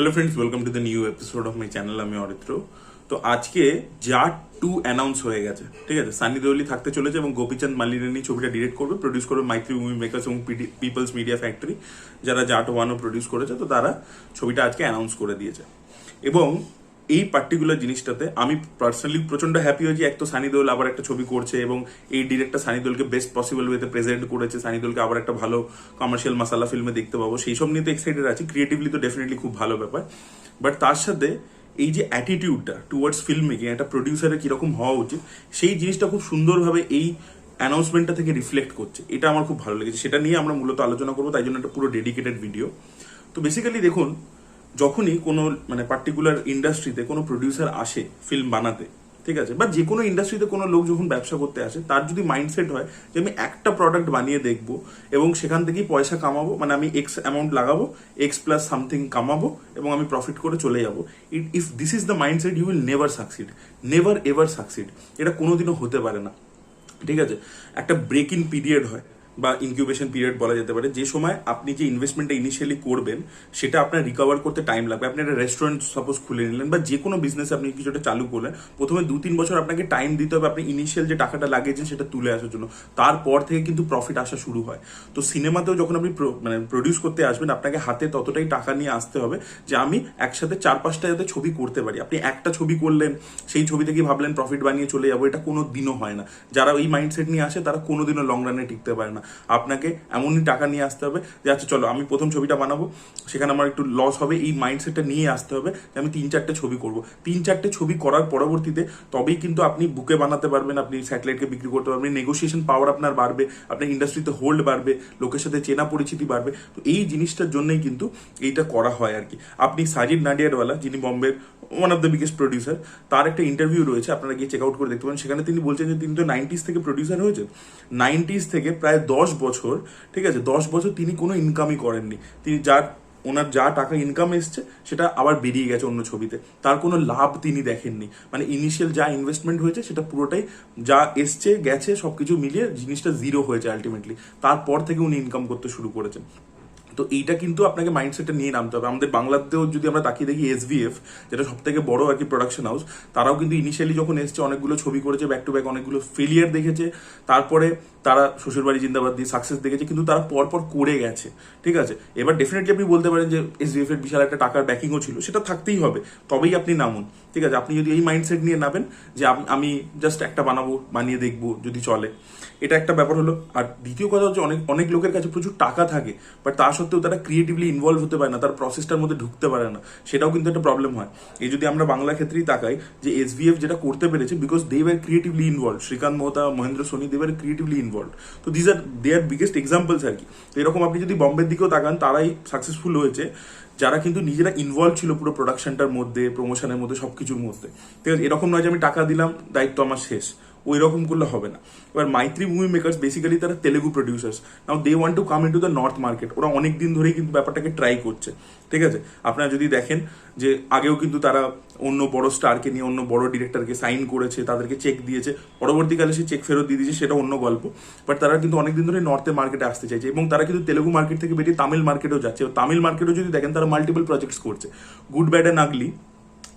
Hello friends welcome to the new episode of my channel আমি অরিত্র। তো আজকে জাট to announce হয়ে গেছে, ঠিক আছে? সানি দেওলি থাকতে চলেছে এবং গোপীচাঁদ মালিনী ছবিটা ডিরেক্ট করবে প্রডিউস করবে মাইত্রী মুভি মেকার্স এবং পিপলস মিডিয়া ফ্যাক্টরি যারা জাট ওয়ানও প্রডিউস করেছে, তো তারা ছবিটা আজকে অ্যানাউন্স করে দিয়েছে। এবং এই পার্টিকুলার জিনিসটাতে আমি পার্সোনালি প্রচণ্ড হ্যাপি হয়েছি। এক তো সানি দেওল আবার একটা ছবি করছে এবং এই ডিরেক্টর সানি দেওলকে বেস্ট পসিবল ওয়েতে প্রেজেন্ট করেছে। সানি দেওলকে আবার একটা ভালো কমার্শিয়াল মাসালা ফিল্মে দেখতে পাবো। সেই সব নিয়ে তো এক্সাইটেড আছি। ক্রিয়েটিভলি তো ডেফিনেটলি খুব ভালো ব্যাপার। বাট তার সাথে এই যে অ্যাটিটিউডটা টুয়ার্ডস ফিল্ম মেকিং একটা প্রডিউসারের কীরকম হওয়া উচিত, সেই জিনিসটা খুব সুন্দরভাবে এই অ্যানাউন্সমেন্টটা থেকে রিফ্লেক্ট করছে। এটা আমার খুব ভালো লেগেছে। সেটা নিয়ে আমরা মূলত আলোচনা করব। তাই জন্য একটা পুরো ডেডিকেটেড ভিডিও তো বেসিক্যালি দেখুন যখনই কোনো মানে পার্টিকুলার ইন্ডাস্ট্রিতে কোনো প্রডিউসার আসে ফিল্ম বানাতে, ঠিক আছে? বা যে কোনো ইন্ডাস্ট্রিতে কোনো লোক যখন ব্যবসা করতে আসে, তার যদি মাইন্ডসেট হয় যে আমি একটা প্রোডাক্ট বানিয়ে দেখব এবং সেখান থেকেই পয়সা কামাবো মানে আমি এক্স অ্যামাউন্ট লাগাবো এক্স প্লাস সামথিং কামাবো এবং আমি প্রফিট করে চলে যাব। It if this is the mindset you will never succeed never ever succeed এটা কোনোদিনও হতে পারে না। ঠিক আছে? একটা ব্রেক ইন পিরিয়ড হয়। বা ইনকিউবেশন পিরিয়ড বলা যেতে পারে, যে সময় আপনি যে ইনভেস্টমেন্টটা ইনিশিয়ালি করবেন, সেটা আপনার রিকভার করতে টাইম লাগবে। আপনি একটা রেস্টুরেন্ট সাপোজ খুলে নিলেন বা যে কোনো বিজনেস আপনি কিছুটা চালু করলেন, প্রথমে দু তিন বছর আপনাকে টাইম দিতে হবে আপনি ইনিশিয়াল যে টাকাটা লাগিয়েছেন সেটা তুলে আসার জন্য। তারপর থেকে কিন্তু প্রফিট আসা শুরু হয়। তো সিনেমাতেও যখন আপনি মানে প্রডিউস করতে আসবেন, আপনাকে হাতে ততটাই টাকা নিয়ে আসতে হবে যে আমি একসাথে চার পাঁচটা যাতে ছবি করতে পারি। আপনি একটা ছবি করলেন, সেই ছবি থেকে ভাবলেন প্রফিট বানিয়ে চলে যাব, এটা কোনো দিনও হয় না। যারা ওই মাইন্ডসেট নিয়ে আসে, তারা কোনোদিনও লং রানে টিকতে পারে না। আপনাকে এমনই টাকা নিয়ে আসতে হবে যে আচ্ছা চলো, আমি প্রথম ছবিটা বানাবো। সেখানে আমার একটু লস হবে, এই মাইন্ডসেটটা নিয়ে আসতে হবে যে, আমি তিন চারটে ছবি করব। তিন চারটে ছবি করার পরবর্তীতে তবেই কিন্তু আপনি বুকে বানাতে পারবেন, আপনি স্যাটেলাইটকে বিক্রি করতে পারবেন নেগোসিয়েশন পাওয়ার আপনার বাড়বে, আপনার ইন্ডাস্ট্রিতে হোল্ড বাড়বে, লোকের সাথে চেনা পরিচিতি বাড়বে। তো এই জিনিসটার জন্যই কিন্তু এইটা করা হয় আর কি। আপনি সাজিদ নাডিয়ারওয়ালা, যিনি বম্বের one of the biggest producer তার একটা ইন্টারভিউ রয়েছে, আপনারা গিয়ে চেক আউট করে দেখতে পারেন। সেখানে তিনি বলছেন যে, তিনি তো নাইনটিস থেকে প্রডিউসার হয়েছে নাইনটিস থেকে প্রায় দশ বছর, ঠিক আছে, দশ বছর তিনি কোনো ইনকামই করেননি। তিনি যার ওনার যা টাকা ইনকাম এসছে, সেটা আবার বেরিয়ে গেছে অন্য ছবিতে। তার কোনো লাভ তিনি দেখেননি। মানে ইনিশিয়াল যা ইনভেস্টমেন্ট হয়েছে, সেটা পুরোটাই যা এসছে, গেছে, সবকিছু মিলিয়ে জিনিসটা জিরো হয়েছে আলটিমেটলি তারপর থেকে উনি ইনকাম করতে শুরু করেছেন। তো এইটা কিন্তু আপনাকে মাইন্ডসেটটা নিয়ে নামতে হবে। আমাদের বাংলাতেও যদি আমরা তাকিয়ে দেখি এসভিএফ যেটা সব থেকে বড় আর কি প্রোডাকশন হাউস তারাও কিন্তু ইনিশিয়ালি যখন এসছে, অনেকগুলো ছবি করেছে ব্যাক টু ব্যাক অনেকগুলো ফেলিয়ার দেখেছে। তারপরে তারা শ্বশুরবাড়ি জিন্দাবাদ দিয়ে সাকসেস দেখেছে, কিন্তু তারা পরপর করে গেছে। ঠিক আছে? এবার ডেফিনেটলি আপনি বলতে পারেন যে এসভিএফ এর বিশাল একটা টাকার ব্যাকিংও ছিল, সেটা থাকতেই হবে। তবেই আপনি নামুন। ঠিক আছে, আপনি যদি এই মাইন্ডসেট নিয়ে নামেন যে আমি জাস্ট একটা বানাবো, বানিয়ে দেখব যদি চলে। এটা একটা ব্যাপার হলো। আর দ্বিতীয় কথা হচ্ছে অনেক অনেক লোকের কাছে প্রচুর টাকা থাকে বাট তা সত্ত্বেও তারা ক্রিয়েটিভলি ইনভলভ হতে পারে না, তার প্রসেসটার মধ্যে ঢুকতে পারে না। সেটাও কিন্তু একটা প্রবলেম হয়। এই যদি আমরা বাংলা ক্ষেত্রেই তাকাই যে এসভিএফ যেটা করতে পেরেছে because they were creatively involve Srikanth Mohta, Mahendra Soni they were creatively involve তো these are they are biggest examples আর কি। এরকম আপনি যদি বম্বের দিকেও তাকান, তারাই সাকসেসফুল হয়েছে। যারা কিন্তু নিজেরা ইনভলভ ছিল পুরো প্রোডাকশনটার মধ্যে প্রমোশনের মধ্যে, সবকিছুর মধ্যে। ঠিক আছে, এরকম নয় যে আমি টাকা দিলাম, দায়িত্ব আমার শেষ। ওই রকম করলে হবে না। এবার মাইত্রী মুভি মেকার্স বেসিক্যালি তারা Telugu producers now they want to come into the north market ওরা অনেক দিন ধরেই কিন্তু ব্যাপারটাকে ট্রাই করছে। ঠিক আছে? আপনারা যদি দেখেন যে আগেও কিন্তু তারা অন্য বড় স্টারকে নিয়ে, অন্য বড় ডিরেক্টরকে সাইন করেছে, তাদেরকে চেক দিয়েছে। পরবর্তীকালে সে চেক ফেরত দিয়ে দিয়েছে, সেটা অন্য গল্প। বাট তারা কিন্তু অনেকদিন ধরে নর্থের মার্কেটে আসতে চাইছে এবং তারা কিন্তু তেলেগু মার্কেট থেকে বেরিয়ে তামিল মার্কেটেও যাচ্ছে। তামিল মার্কেটেও যদি দেখেন, তারা মাল্টিপল প্রজেক্টস করছে। গুড ব্যাড অ্যান্ড আগলি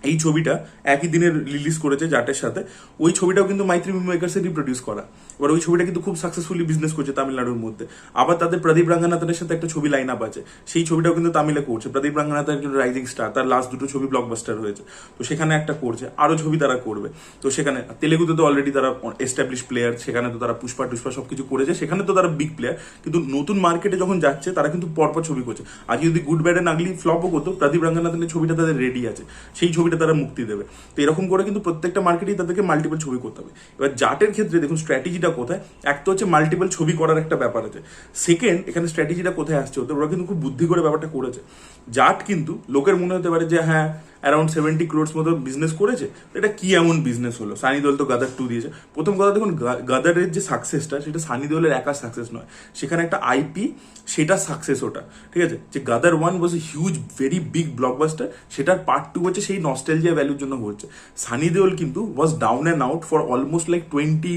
এই ছবিটা একই দিনে রিলিজ করেছে জাটের সাথে। ওই ছবিটাও কিন্তু মাইত্রী মেকার্সে রিপ্রোডিউস করা। এবার ওই ছবিটা কিন্তু খুব সাকসেসফুলি বিজনেস করছে তামিলনাড়ুর মধ্যে। আবার তাদের প্রদীপ রাঙ্গানাথনের সাথে একটা ছবি লাইন আপ আছে। সেই ছবিটাও কিন্তু তামিলে করছে। প্রদীপ রাঙ্গানাথ একজন রাইজিং স্টার তার লাস্ট দুটো ছবি ব্লকবাস্টার হয়েছে। তো সেখানে একটা করছে, আরও ছবি তারা করবে। তো সেখানে তেলেগুতে তো অলরেডি তারা এস্টাবলিশ প্লেয়ার সেখানে তো তারা পুষ্পা টুষ্পা সবকিছু করেছে, সেখানে তো তারা বিগ প্লেয়ার কিন্তু নতুন মার্কেটে যখন যাচ্ছে, তারা কিন্তু পরপর ছবি করছে। আজ যদি গুড ব্যাড এন্ড আগলি ফ্লপও করতো, প্রদীপ রঙ্গনাথনের ছবিটা তাদের রেডি আছে। সেই ছবিটা তারা মুক্তি দেবে। তো এরকম করে কিন্তু প্রত্যেকটা মার্কেটেই তাদেরকে মাল্টিপল ছবি করতে হবে। এবার জাটের ক্ষেত্রে দেখুন স্ট্র্যাটেজিটা কোথায়? এক তো হচ্ছে মাল্টিপল ছবি করার একটা ব্যাপার আছে। সেকেন্ড এখানে স্ট্র্যাটেজিটা কোথায় আসছে? ওদের, ওরা কিন্তু খুব বুদ্ধি করে ব্যাপারটা করেছে। জাট কিন্তু লোকের মনে হতে পারে যে হ্যাঁ অ্যারাউন্ড সেভেন্টি ক্রোডস মতো বিজনেস করেছে এটা কি এমন বিজনেস হলো? সানি দেওল তো গাদার টু দিয়েছে। প্রথম কথা দেখুন গাদারের যে সাকসেসটা সেটা সানি দেওলের একা সাকসেস নয়। সেখানে একটা আইপি সেটা সাকসেস ওটা। ঠিক আছে? যে Gadar one a huge very big blockbuster সেটার পার্ট টু হচ্ছে সেই নস্টেলজিয়া ভ্যালুর জন্য হচ্ছে। সানি দেওল কিন্তু was down and out for almost like twenty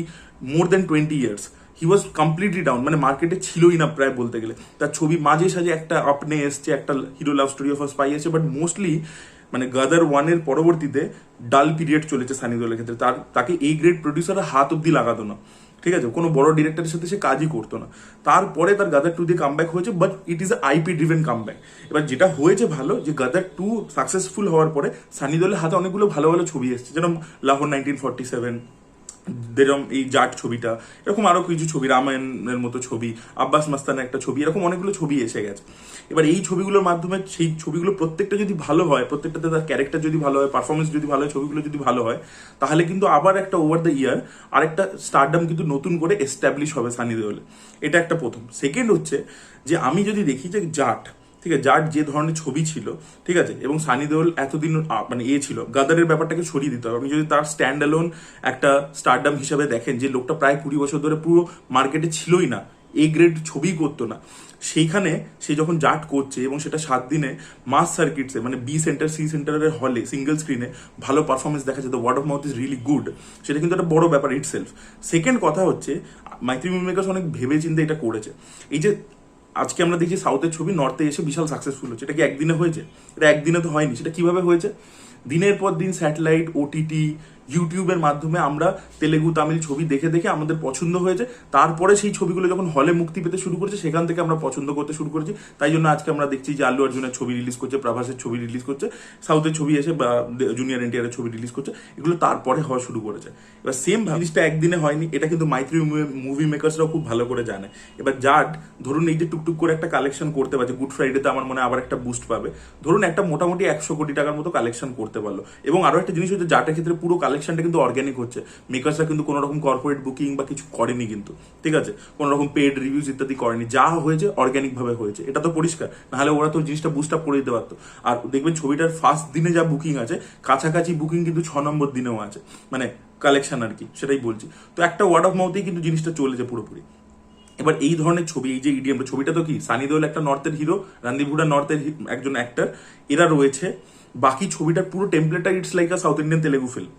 more than twenty years he was completely down মানে মার্কেটে ছিলই না প্রায় বলতে গেলে। তার ছবি মাঝে সাঝে একটা আপনে এসছে, একটা hero love story of spy এসছে বাট মোস্টলি মানে গাদার ওয়ানের পরবর্তীতে ডাল পিরিয়ড চলেছে সানি দেওলের ক্ষেত্রে। তার, তাকে এই গ্রেড প্রডিউসার হাত অব্দি লাগাতো না। ঠিক আছে? কোনো বড় ডিরেক্টরের সাথে সে কাজই করতো না। তারপরে তার গাদার টু দিয়ে কামব্যাক হয়েছে but it is IP driven comeback এবার যেটা হয়েছে ভালো, যে গাদার টু সাকসেসফুল হওয়ার পরে সানি দেওলের হাতে অনেকগুলো ভালো ভালো ছবি এসেছে। যেরকম লাহোর নাইনটিন ফর্টি সেভেন যেরকম এই জাট ছবিটা, এরকম আরও কিছু ছবি, রামায়ণের মতো ছবি, আব্বাস মাস্তানের একটা ছবি, এরকম অনেকগুলো ছবি এসে গেছে। এবার এই ছবিগুলোর মাধ্যমে সেই ছবিগুলো প্রত্যেকটা যদি ভালো হয়, প্রত্যেকটাতে তার ক্যারেক্টার যদি ভালো হয় পারফরমেন্স যদি ভালো হয়, ছবিগুলো যদি ভালো হয়, তাহলে কিন্তু আবার একটা ওভার দ্য ইয়ার আরেকটা স্টারডাম কিন্তু নতুন করে এস্টাবলিশ হবে সানি দেওয়ালে এটা একটা প্রথম। সেকেন্ড হচ্ছে যে আমি যদি দেখি যে জাট ঠিক আছে, যার যে ধরনের ছবি ছিল, ঠিক আছে, এবং সানি দেওল এতদিন মানে এ ছিল। গাদারের ব্যাপারটাকে সরিয়ে দিতে হবে। আপনি যদি তার স্ট্যান্ড অ্যালোন একটা স্টারডাম হিসাবে দেখেন, যে লোকটা প্রায় কুড়ি বছর ধরে পুরো মার্কেটে ছিলই না এ গ্রেড ছবি করতো না, সেইখানে সে যখন জাট করছে এবং সেটা সাত দিনে মাস সার্কিটসে মানে বি সেন্টার সি সেন্টারের হলে সিঙ্গেল স্ক্রিনে ভালো পারফরমেন্স দেখা যায় word of mouth is really good সেটা কিন্তু একটা বড় ব্যাপার ইট সেলফ সেকেন্ড কথা হচ্ছে মাইত্রী মেকার্স অনেক ভেবে চিন্তে এটা করেছে। এই যে আজকে আমরা দেখছি সাউথের ছবি নর্থে এসে বিশাল সাকসেসফুল হচ্ছে। এটা কি একদিনে হয়েছে? এটা একদিনে তো হয়নি। সেটা কীভাবে হয়েছে? দিনের পর দিন স্যাটেলাইট ওটিটি ইউটিউবের মাধ্যমে আমরা তেলেগু, তামিল ছবি দেখে দেখে আমাদের পছন্দ হয়েছে। তারপরে সেই ছবিগুলো যখন হলে মুক্তি পেতে শুরু করেছে, সেখান থেকে আমরা পছন্দ করতে শুরু করেছি। তাই জন্য আজকে আমরা দেখছি যে আল্লু অর্জুনের ছবি রিলিজ করছে, প্রভাসের ছবি রিলিজ করছে, সাউথের ছবি এসে বা জুনিয়র এনটিআর ছবি রিলিজ করছে। এগুলো তারপরে হওয়া শুরু করেছে। এবার সেম জিনিসটা একদিনে হয়নি, এটা কিন্তু মাইত্রী মুভি মেকার্সরাও খুব ভালো করে জানে। এবার জাট ধরুন এই যে টুকটুক করে একটা কালেকশন করতে পারছে গুড ফ্রাইডে ফ্রাইডেতে আমার মনে আবার একটা বুস্ট পাবে। ধরুন একটা মোটামুটি একশো কোটি টাকার মতো কালেকশন করতে পারল। এবং আরও একটা জিনিস হচ্ছে জাটের ক্ষেত্রে পুরো কালেকশনটা কিন্তু অর্গ্যানিক হচ্ছে। মেকার্সরা কিন্তু কোনো রকম কর্পোরেট বুকিং বা কিছু করেনি কিন্তু, ঠিক আছে? কোনো রকম পেড রিভিউজ ইত্যাদি করেনি। যা হয়েছে অর্গ্যানিক ভাবে হয়েছে। এটা তো পরিষ্কার, নাহলে ওরা তো জিনিসটা বুস্ট আপ করে দিতে পারতো। আর দেখবেন ছবিটার ফার্স্ট দিনে যা বুকিং আছে, কাছাকাছি বুকিং কিন্তু ছ নম্বর দিনেও আছে। মানে কালেকশন আর কি, সেটাই বলছি। তো একটা ওয়ার্ড অফ মাউথেই কিন্তু জিনিসটা চলেছে পুরোপুরি। এবার এই ধরনের ছবি, এই যে ইডিএম ছবিটা তো কি? সানি দেওল একটা নর্থের হিরো রণদীপ হুডা নর্থের একজন অ্যাক্টর এরা রয়েছে। বাকি ছবিটার পুরো টেমপ্লেটটা it's like a south Indian Telugu film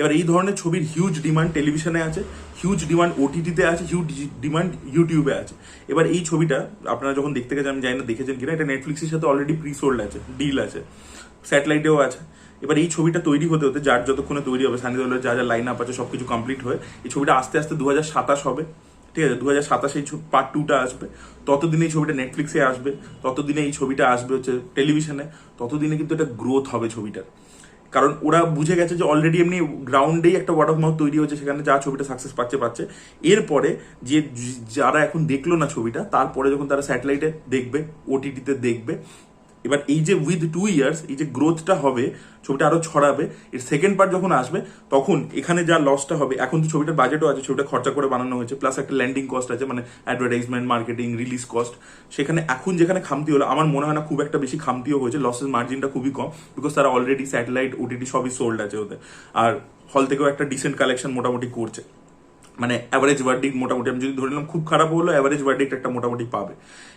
এবার এই ধরনের ছবির হিউজ ডিমান্ড টেলিভিশনে আছে হিউজ ডিমান্ড ওটিটিতে আছে হিউজ ডিমান্ড ইউটিউবে আছে। এবার এই ছবিটা আপনারা যখন দেখতে গেছেন, আমি জানি না দেখেছেন কিনা, এটা নেটফ্লিক্সের সাথে অলরেডি প্রি সোল্ড আছে ডিল আছে স্যাটেলাইটেও আছে। এবার এই ছবিটা তৈরি হতে হতে, যার যতক্ষণে তৈরি হবে সানি দেওলের যা যা লাইন আপ আছে, সবকিছু কমপ্লিট হয়ে, এই ছবিটা আস্তে আস্তে দু হবে, ঠিক আছে? দু হাজার সাতাশে পার্ট টুটা আসবে। ততদিনে এই ছবিটা নেটফ্লিক্সে আসবে, ততদিনে এই ছবিটা আসবে হচ্ছে টেলিভিশনে ততদিনে কিন্তু এটা গ্রোথ হবে ছবিটার। কারণ ওরা বুঝে গেছে যে অলরেডি এমনি গ্রাউন্ডেই একটা ওয়ার্ড অফ মাউথ তৈরি হচ্ছে সেখানে যা ছবিটা সাকসেস পাচ্ছে পাচ্ছে। এরপরে যে যারা এখন দেখল না ছবিটা, তারপরে যখন তারা স্যাটেলাইটে দেখবে ওটিটিতে দেখবে এবার এই যে উইথ টু ইয়ার্স এই যে গ্রোথটা হবে, ছবিটা আরও ছড়াবে, এর সেকেন্ড পার্ট যখন আসবে, তখন এখানে যা লসটা হবে, এখন তো ছবিটার বাজেটও আছে, ছবিটা খরচা করে বানানো হয়েছে প্লাস একটা ল্যান্ডিং কস্ট আছে মানে অ্যাডভার্টাইজমেন্ট মার্কেটিং রিলিজ কস্ট সেখানে এখন যেখানে খামতি হলো, আমার মনে হয় না খুব একটা বেশি খামতিও হয়েছে লসের মার্জিনটা খুবই কম বিকজ তারা অলরেডি স্যাটেলাইট ওটিটি সবই সোল্ড আছে ওদের, আর হল থেকেও একটা ডিসেন্ট কালেকশন মোটামুটি করছে। মানে অ্যাভারেজ ভার্ডিক মোটামুটি আমি যদি ধরে নিলাম খুব খারাপ হলো অ্যাভারেজ ভার্ডিক একটা মোটামুটি পাবে।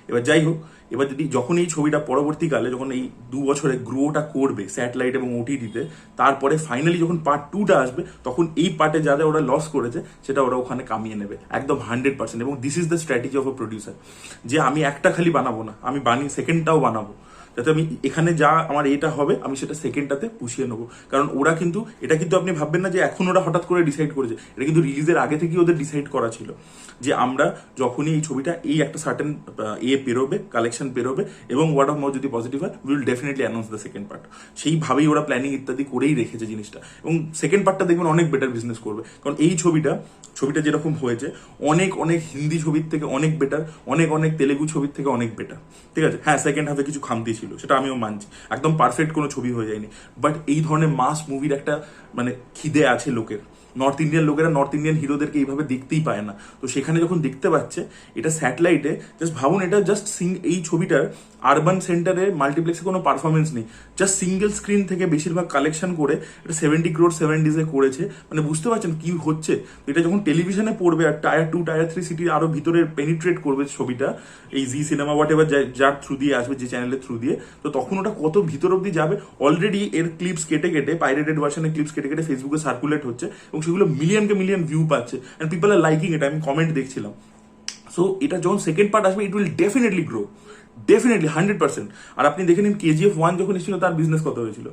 এবার যাই হোক, এবার যদি যখন এই ছবিটা পরবর্তীকালে যখন এই দু বছরে গ্রোটা করবে স্যাটেলাইট এবং ওটিটিতে তারপরে ফাইনালি যখন পার্ট টুটা আসবে, তখন এই পার্টে যা যা ওরা লস করেছে, সেটা ওরা ওখানে কামিয়ে নেবে, একদম হান্ড্রেড পার্সেন্ট এবং this is the strategy of a producer যে আমি একটা খালি বানাবো না, আমি বানিয়ে সেকেন্ডটাও বানাবো। যাতে আমি এখানে যা আমার এটা হবে, আমি সেটা সেকেন্ডটাতে পুষিয়ে নেব। কারণ ওরা কিন্তু, এটা কিন্তু আপনি ভাববেন না যে এখন ওরা হঠাৎ করে ডিসাইড করেছে। এটা কিন্তু রিলিজের আগে থেকেই ওদের ডিসাইড করা ছিল। যে আমরা যখনই এই ছবিটা, এই একটা সার্টেন এ পেরোবে কালেকশন পেরোবে, এবং ওয়ার্ড অফ মাউথ যদি পজিটিভ হয় will definitely announce the second part সেইভাবেই ওরা প্ল্যানিং ইত্যাদি করেই রেখেছে জিনিসটা। এবং সেকেন্ড পার্টটা দেখবেন অনেক বেটার বিজনেস করবে। কারণ এই ছবিটা ছবিটা যেরকম হয়েছে, অনেক অনেক হিন্দি ছবির থেকে অনেক বেটার অনেক অনেক তেলেগু ছবির থেকে অনেক বেটার ঠিক আছে? হ্যাঁ সেকেন্ড হাফে কিছু খামতি ছিল। সেটা আমিও মানছি। একদম পারফেক্ট কোনো ছবি হয়ে যায়নি। বাট এই ধরনের মাস মুভির একটা মানে খিদে আছে লোকের। নর্থ ইন্ডিয়ান লোকেরা নর্থ ইন্ডিয়ান হিরোদেরকে এইভাবে দেখতেই পায় না। তো সেখানে যখন দেখতে পাচ্ছে, এটা স্যাটেলাইটে জাস্ট ভাবুন, এটা জাস্ট সিং এই ছবিটার আরবান সেন্টারে মাল্টিপ্লেক্সে কোনো পারফরমেন্স নেই। জাস্ট সিঙ্গেল স্ক্রিন থেকে বেশিরভাগ কালেকশন করে এটা সেভেন্টি ক্রোড সেভেন ডিজে করেছে। মানে বুঝতে পারছেন কি হচ্ছে? এটা যখন টেলিভিশনে পড়বে আর টায়ার টু টায়ার থ্রি সিটির আরও ভিতরে পেনিট্রেট করবে ছবিটা, এই জি সিনেমা হোয়াট এভার যার থ্রু দিয়ে আসবে, যে চ্যানেলের থ্রু দিয়ে, তো তখন ওটা কত ভিতর অব্দি যাবে? অলরেডি এর ক্লিপস কেটে কেটে পাইরেটেড ভার্সনের ক্লিপস কেটে কেটে ফেসবুকে সার্কুলেট হচ্ছে। এবং সেগুলো মিলিয়নকে মিলিয়ন ভিউ পাচ্ছে অ্যান্ড পিপল আর লাইকিং এটা আমি কমেন্ট দেখছিলাম। সো এটা যখন সেকেন্ড পার্ট আসবে it will definitely grow definitely hundred percent আর আপনি দেখে নিন কেজিএফ ওয়ান যখন এসেছিল, তার বিজনেস কত হয়েছিল?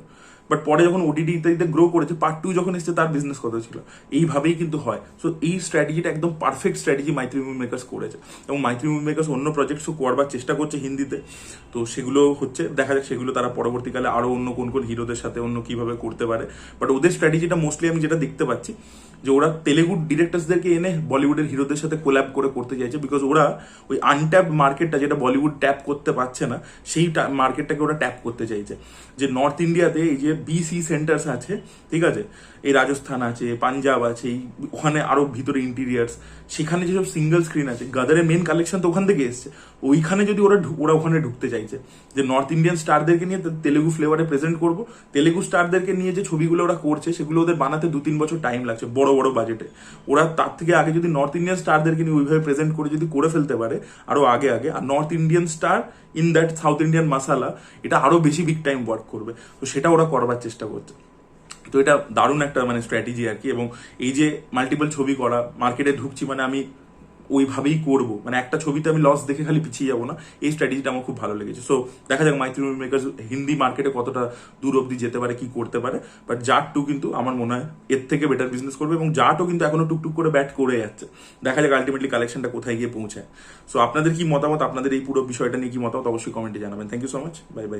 বাট পরে যখন ওটিটি ইত্যাদিতে গ্রো করেছে পার্ট টু যখন এসেছে, তার বিজনেস কত ছিল। এইভাবেই কিন্তু হয়। সো এই স্ট্র্যাটেজিটা একদম perfect strategy Mythri movie makers করেছে। এবং মাইত্রী মুভি মেকার্স অন্য প্রজেক্টসও করবার চেষ্টা করছে হিন্দিতে। তো সেগুলো হচ্ছে, দেখা যাক সেগুলো তারা পরবর্তীকালে আরও অন্য কোন কোন হিরোদের সাথে অন্য কীভাবে করতে পারে। বাট ওদের স্ট্র্যাটেজিটা মোস্টলি আমি যেটা দেখতে পাচ্ছি, যে ওরা তেলেগু ডিরেক্টরসদেরকে এনে বলিউডের হিরোদের সাথে কোল্যাব করে করতে চাইছে। বিকজ ওরা ওই আনট্যাপ মার্কেটটা যেটা বলিউড ট্যাপ করতে পারছে না, সেই মার্কেটটাকে ওরা ট্যাপ করতে চাইছে। যে নর্থ ইন্ডিয়াতে এই যে বিসি সেন্টার্স আছে, ঠিক আছে? এই রাজস্থান আছে, পাঞ্জাব আছে ওখানে আরও ভিতরে ইন্টিরিয়ার্স সেখানে যেসব সিঙ্গেল স্ক্রিন আছে গাদারের মেন কালেকশন তো ওখান থেকে এসছে। ওইখানে যদি ওরা ওরা ওখানে ঢুকতে চাইছে, যে নর্থ ইন্ডিয়ান স্টারদেরকে নিয়ে তেলেগু ফ্লেভারে প্রেজেন্ট করব, তেলেগু স্টারদেরকে নিয়ে যে ছবিগুলো ওরা করছে, সেগুলো ওদের বানাতে দু তিন বছর টাইম লাগছে, বড় বড় বাজেটে ওরা তার থেকে আগে যদি নর্থ ইন্ডিয়ান স্টারদেরকে নিয়ে ওইভাবে প্রেজেন্ট করে যদি করে ফেলতে পারে আরও আগে আগে, আর north Indian star in that south Indian masala এটা আরও বেশি বিগ টাইম ওয়ার্ক করবে। তো সেটা ওরা করবার চেষ্টা করছে। তো এটা দারুণ একটা মানে স্ট্র্যাটেজি আর কি, এবং এই যে মাল্টিপল ছবি করা মার্কেটে ঢুকছি মানে আমি ওইভাবেই করব। মানে একটা ছবিতে আমি লস দেখে খালি পিছিয়ে যাব না। এই স্ট্র্যাটেজিটা আমার খুব ভালো লেগেছে। সো দেখা যাক মাইত্রী মুভি মেকার্স হিন্দি মার্কেটে কতটা দূর অব্দি যেতে পারে, কি করতে পারে। বাট জাট টু কিন্তু আমার মনে হয় এর থেকে বেটার বিজনেস করবে এবং জাটও কিন্তু এখনও টুকটুক করে ব্যাট করে যাচ্ছে। দেখা যাক আলটিমেটলি কালেকশনটা কোথায় গিয়ে পৌঁছায়। সো আপনাদের কি মতামত? আপনাদের এই পুরো বিষয়টা নিয়ে কি মতামত? অবশ্যই কমেন্টে জানাবেন। Thank you so much bye bye